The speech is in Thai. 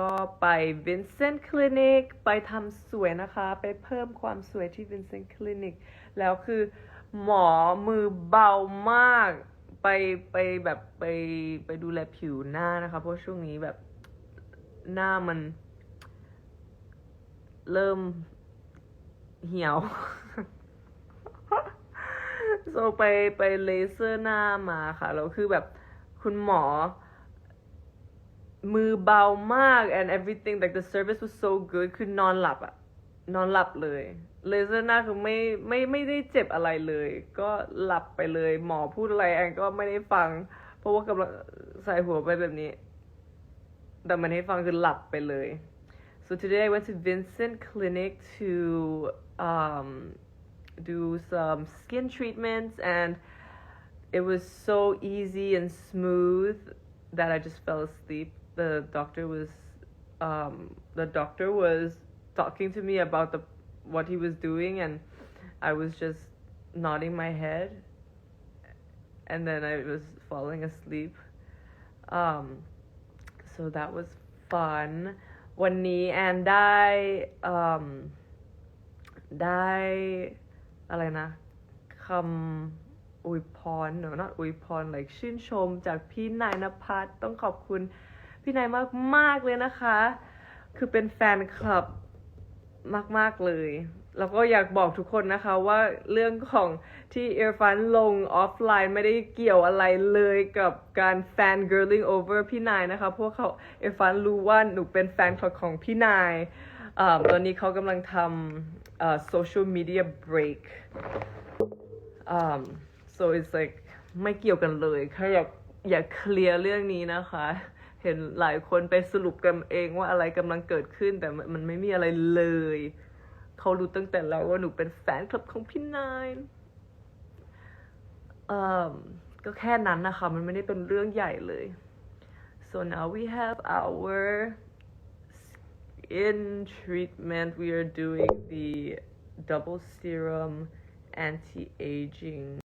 ก็ไป Vincent Clinic ไปทำสวยนะคะ ไปเพิ่มความสวยที่ Vincent Clinic แล้วคือหมอมือเบามาก ไปไปแบบไปไปดูแลผิวหน้านะคะ เพราะช่วงนี้แบบหน้ามัน เริ่มเหี่ยวโซไปไปเลเซอร์หน้ามาค่ะ แล้วคือแบบคุณหมอ มือเบามาก and everything like the service was so good คือนอนหลับอะนอนหลับเลยเลเซอร์หน้าคือไม่ไม่ไม่ได้เจ็บอะไรเลย ก็หลับไปเลย หมอพูดอะไรแอนก็ไม่ได้ฟัง เพราะว่ากำลังใส่หัวไปแบบนี้ แต่มันให้ฟังคือหลับไปเลย so today I went to Vincent Clinic to um, do some skin treatments and it was so easy and smooth that I just fell asleep. The doctor was um, the doctor was talking to me about the what he was doing and I was just nodding my head and then I was falling asleep. Um, so that was fun. วันนี้แอนได้อืมได้อะไรนะคำ อวยพรเนอ not อวยพร like ชื่นชมจากพี่นายนภัสต้องขอบคุณพี่นายมากมากๆเลยนะคะ คือเป็นแฟนคลับมาก ๆ เลย แล้วก็อยากบอกทุกคนนะคะว่าเรื่องของที่เอร์ฟันลงออฟไลน์ไม่ได้เกี่ยวอะไรเลยกับการแฟน girling over พี่นายนะคะเพราะเขาเอร์ฟันรู้ว่าหนูเป็นแฟนคลับของพี่นายอตอนนี้เขากำลังทำอ่า social media break so it's like ไม่เกี่ยวกันเลยแค่อยากอยากเคลียร์เรื่องนี้นะคะ เห็นหลายคนไปสรุปกันเองว่าอะไรกำลังเกิดขึ้นแต่มันไม่มีอะไรเลย เขารู้ตั้งแต่แล้วว่าหนูเป็นแฟนคลับของพี่นายเอ่อก็แค่นั้นนะคะ มันไม่ได้เป็นเรื่องใหญ่เลย so now we have our skin treatment we are doing the double serum anti-aging